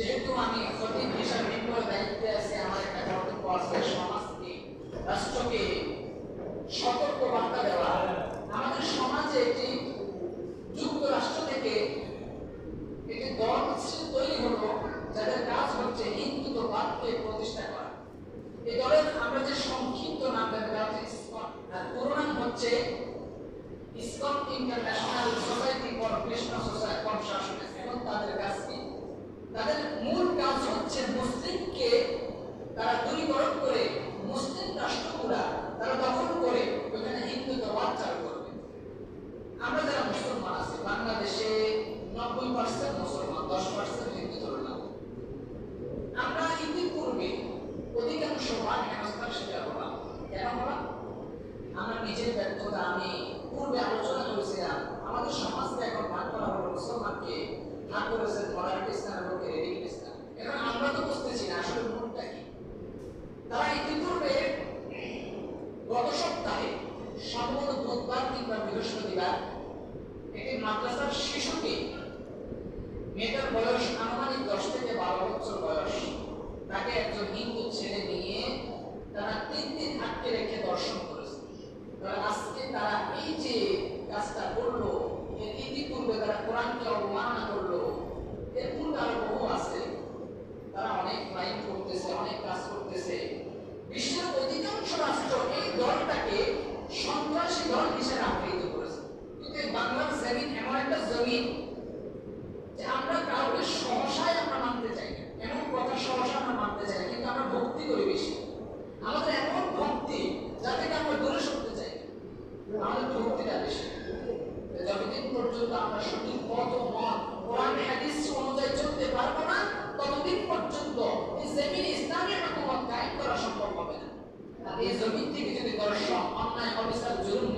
যেহেতু আমি সঠিক হিসাবে নির্ভর দায়িত্বে আছি, আমার একটা কর্তব্য আছে সমাজকে, রাষ্ট্রকে সতর্ক বার্তা দেওয়া। আমাদের সমাজে একটি যুক্তরাষ্ট্র থেকে একটি দল তৈরি হলো, যাদের কাজ হচ্ছে হিন্দুত্ববাদকে প্রতিষ্ঠা করা। এই দলের আমরা যে সংক্ষিপ্ত নাম দেওয়া হচ্ছে ইসকন। হচ্ছে ISKCON international society for Krishna society consciousness এবং তাদের কাজ কি? তাদের মূল কাজ হচ্ছে মুসলিমকে তারা দূরীকরণ করে, মুসলিম রাষ্ট্রগুলা তারা দখল করে ওখানে হিন্দুত্ববাদ চালু করবে। আমরা যারা মুসলমান আছি, বাংলাদেশে নব্বই পার্সেন্ট মুসলমান, দশ পার্সেন্ট হিন্দু ধরলাম আমরা ইতিপূর্বে অধিকাংশ মান হেনস্থার শিকার হলাম। কেন হলাম? আমার নিজের ব্যর্থতা আমি পূর্বে আলোচনা করেছিলাম। back ভক্তি করি বেশি। আমাদের এমন ভক্তি যা আমরা দূরে সরতে চাই? আমাদের ভক্তিটা বেশি। যতদিন পর্যন্ত আমরা সঠিক পথ ও মত, কোরআন, হাদিস অনুযায়ী চলতে পারব না, ততদিন পর্যন্ত এই জমিন ইসলামী হাকুমত কায়েম করা সম্ভব হবে না। আর এই জমিন থেকে যদি দর্শন অন্যায়, অবিচার জরুরি